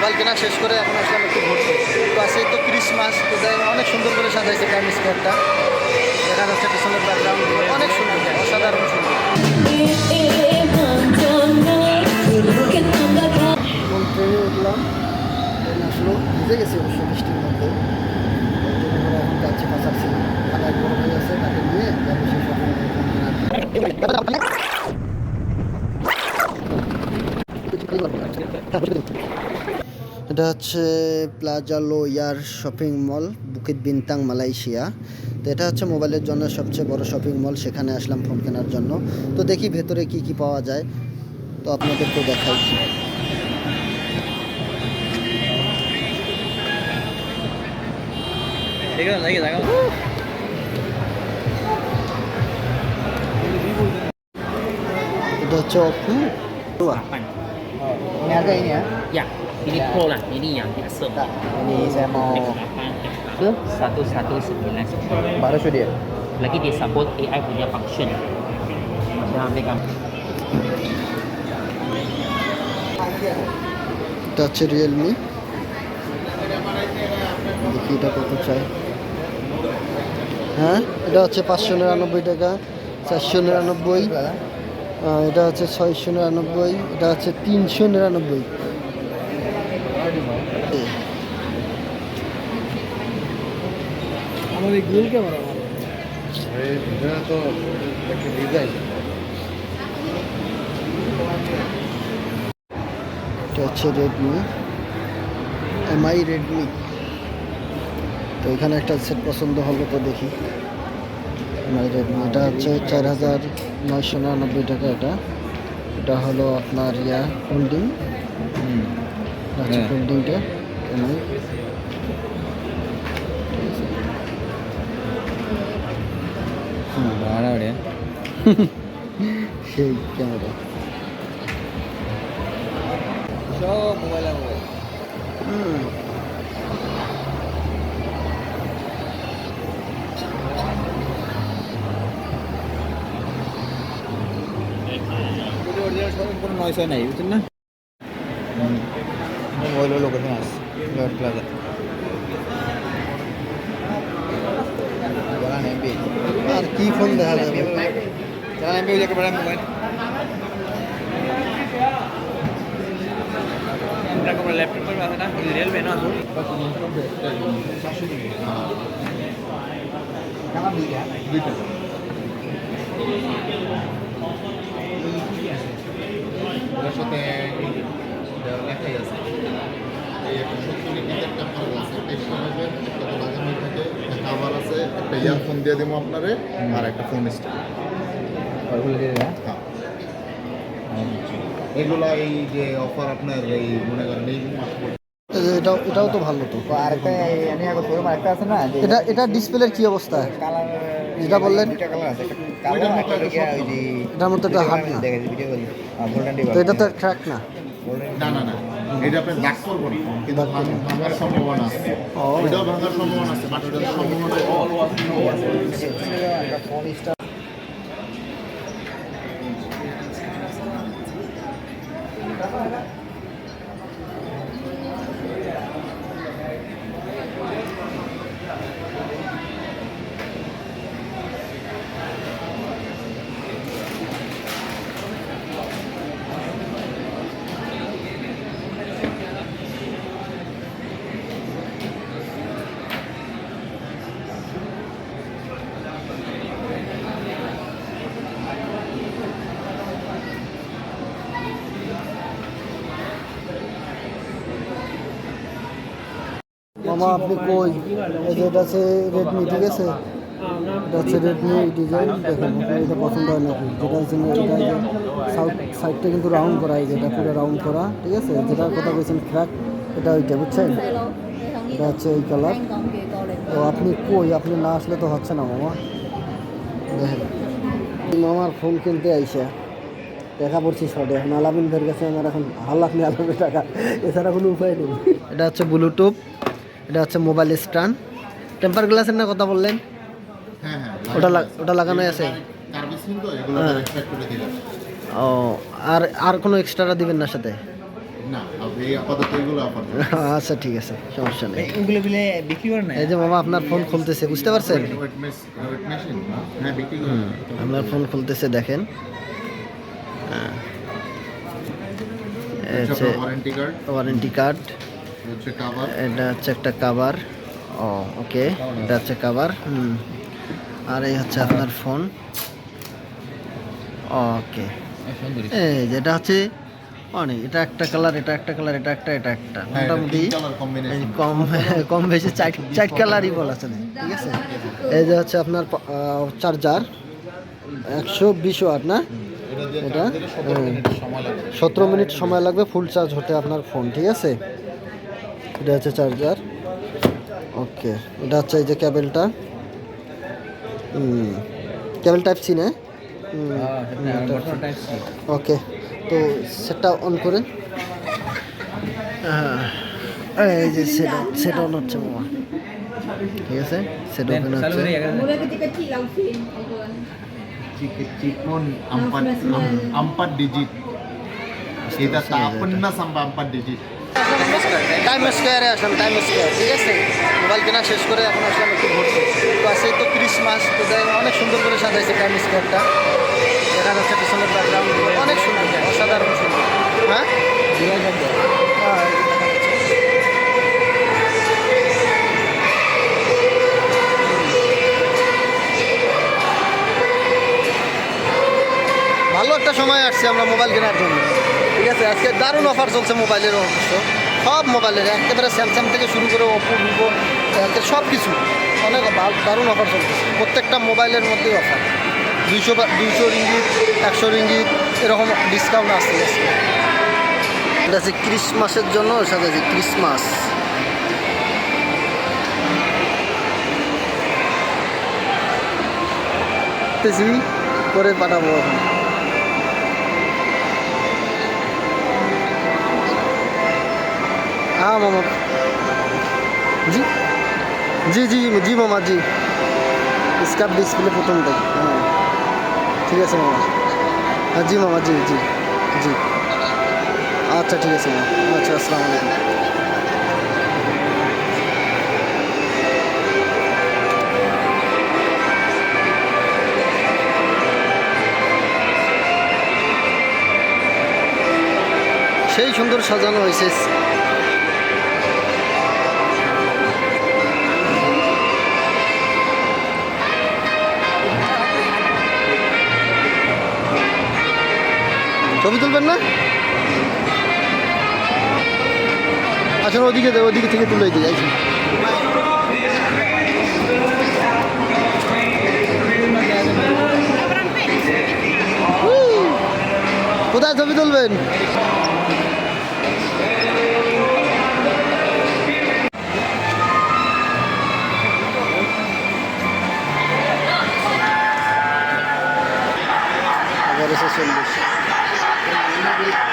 Mobile কেনা শেষ করে এখন আসলাম একটু ঘুরতে তো আসে তো ক্রিসমাস তো অনেক সুন্দর করে সাজাইছে টাইম স্কোয়ারটা দেখা যাচ্ছে পিছনের ব্যাকগ্রাউন্ড অনেক সুন্দর, অসাধারণ সুন্দর। ট্রেনে উঠলাম ট্রেন আসলো ভিজে গেছি অবশ্য বৃষ্টির মধ্যে এখন যাচ্ছি কাছাকাছি খালা এক বড় ভাই আছে তাকে নিয়ে এটা হচ্ছে Plaza Low Yat shopping mall Bukit Bintang Malaysia তো এটা হচ্ছে মোবাইলের জন্য সবচেয়ে বড় শপিং মল সেখানে আসলাম ফোন কেনার জন্য। তো দেখি ভেতরে কি কি পাওয়া যায়। তো আপনাদেরকে দেখাই। এটা হচ্ছে Oppo ya? Ya, ini pro lah, ini yang biasa. Ini saya mau Ke satu satu sembilan sepuluh. baru sudah dia. Lagi dia support AI punya function. Saya ambil gambar. এটা হচ্ছে রিয়েলমি দেখি এটা কত চাই হ্যাঁ এটা হচ্ছে পাঁচশো নিরানব্বই টাকা চারশো নিরানব্বই আহ, এটা হচ্ছে ছয়শো নিরানব্বই এটা হচ্ছে তিনশো নিরানব্বই আমাদের গুগল ক্যামেরা তো একটা ডিজাইন। এটা হচ্ছে রেডমি এমআই রেডমি তো এখানে একটা সেট পছন্দ হলো তো দেখি। এমআই রেডমি এটা হচ্ছে চার হাজার নয়শো নিরানব্বই টাকা এটা। এটা হলো আপনার ইয়া হচ্ছে ফোল্ডিংটা এমআই সেই ক্যামেরা সব মোবাইল মোবাইল হুম অরিজিনাল শোরুম কোনো নয়স নাই বুঝছেন না মোবাইল লোকেশন আছে Lord plaza Iya, Jangan ambil dia kepada pemain. Entra como el laptop Real la zona, diría el venado. Cada día, dita. Por eso te... De verdad que ya. একটা earphone দিয়ে দেবো আপনারে আর একটা phone stand হ্যাঁ। এগুলা এই যে offer আপনার এই মনে করেন এই এটাও এটাও তো ভালো তো। তো আরেকটা এনে আগে শোরুম আরেকটা আছে না? এটা এটা ডিসপ্লের কি অবস্থা? কালার যেটা বললেন? এটার মধ্যে একটা হাট না। তো এটা তো ট্র্যাক না? না না না। এটা আপনি দাগ করব না। কিন্তু ভাঙার সম্ভাবনা আছে। এটাও ভাঙার সম্ভাবনা আছে বাট ওটার সম্ভাবনা Thank ফোন মামা আপনি কই? এই যে এটা আছে রেডমি ঠিক আছে? এটা হচ্ছে রেডমি ডিজাইন, দেখেন পছন্দ হয় যেটা সাইডটা কিন্তু রাউন্ড করা, এই যে এটা পুরো রাউন্ড করা, ঠিক আছে? যেটার কথা বলছেন এটা ওইটা, বুঝছেন? এটা হচ্ছে এই কালার তো আপনি কই? আপনি না আসলে তো হচ্ছে না, মামা। দেখেন। মামার ফোন কিনতে আইসা। দেখা পড়ছি শর্টে এখন আলামিনদের কাছে আমার এখন হাল্লাখ নিয়ে আলামে টাকা। এছাড়া কোনো উপায় নেই। এটা হচ্ছে ব্লুটুথ এটা হচ্ছে মোবাইল স্ট্যান্ড টেম্পার গ্লাসের না কথা বললেন? হ্যাঁ হ্যাঁ ওটা ওটা লাগানোই আছে? সার্ভিসিং তো এগুলো হ্যাঁ। এক্সট্রা করে দিলাম ও আর আর কোনো এক্সট্রা দিবেন না সাথে? না আপনি আপাতত এগুলো অফার আচ্ছা ঠিক আছে সমস্যা নেই। এগুলো বিলে বিক্রি করেন না এই যে মামা আপনার ফোন খুলতেছে বুঝতে পারছেন? আপনার ফোন খুলতেছে দেখেন। ওয়ারেন্টি কার্ড ওয়ারেন্টি কার্ড এটা হচ্ছে একটা কাভার ও ওকে এটা হচ্ছে কাভার হুম। আর এই হচ্ছে আপনার ফোন ওকে এই যেটা হচ্ছে অনেক এটা একটা কালার এটা একটা কালার এটা একটা এটা একটা। মোটামুটি কালার কম কম বেশি চার চার কালারই বলা চলে। ঠিক আছে? এই যে হচ্ছে আপনার চার্জার একশো বিশ ওয়াট না? এটা দিয়ে এটা? চার্জ দিলে 17 মিনিট সময় লাগবে। সতেরো মিনিট সময় লাগবে ফুল চার্জ হতে আপনার ফোন ঠিক আছে? এটা হচ্ছে চার্জার ওকে এটা হচ্ছে এই যে ক্যাবেলটা ক্যাবেল টাইপ সি না? ওকে তো সেটটা অন করেন। এই যে সেটা সেটা অন হচ্ছে মামা। ঠিক আছে? সেটা অন হচ্ছে। আম্পার ডিজিট এটা না সম্ভব ডিজিট টাইম স্কোয়ারে আসলাম টাইম স্কোয়ার ঠিক আছে? মোবাইল কেনা শেষ করে এখন আসলাম একটু ঘুরতে তো আছে তো ক্রিসমাস তো অনেক সুন্দর করে সাজাইছে টাইম স্কোয়ারটা দেখা যাচ্ছে পিছনের ব্যাকগ্রাউন্ড অনেক সুন্দর, অসাধারণ সুন্দর। হ্যাঁ। ভালো একটা সময় আসছে আমরা মোবাইল কেনার জন্য। ঠিক আছে? আজকে দারুণ অফার চলছে মোবাইলের অবশ্য সব মোবাইলের, একেবারে স্যামসাং থেকে শুরু করে ওপো ভিভো সব কিছু অনেক দারুণ অফার চলছে। প্রত্যেকটা মোবাইলের মধ্যেই অফার দুইশো দুইশো রিঙ্গিত, একশো রিঙ্গিত, এরকম ডিসকাউন্ট আসতে এটা হচ্ছে ক্রিসমাসের জন্য সাথে আছে ক্রিসমাস করে পাঠাবো। हाँ मामा जी जी जी जी मामा जी इसका डिस्प्ले প্রথম দেখ হ্যাঁ ঠিক আছে মামা হ্যাঁ জি মামা জি জি জি আচ্ছা ঠিক আছে মামা আচ্ছা আসসালামু আলাইকুম সেই সুন্দর সাজানো হয়েছে তুলবেন না? আসলে ওদিকে ওদিকে থেকে তুলে দিই আসি কোথায় ছবি তুলবেন? Agora Thank you.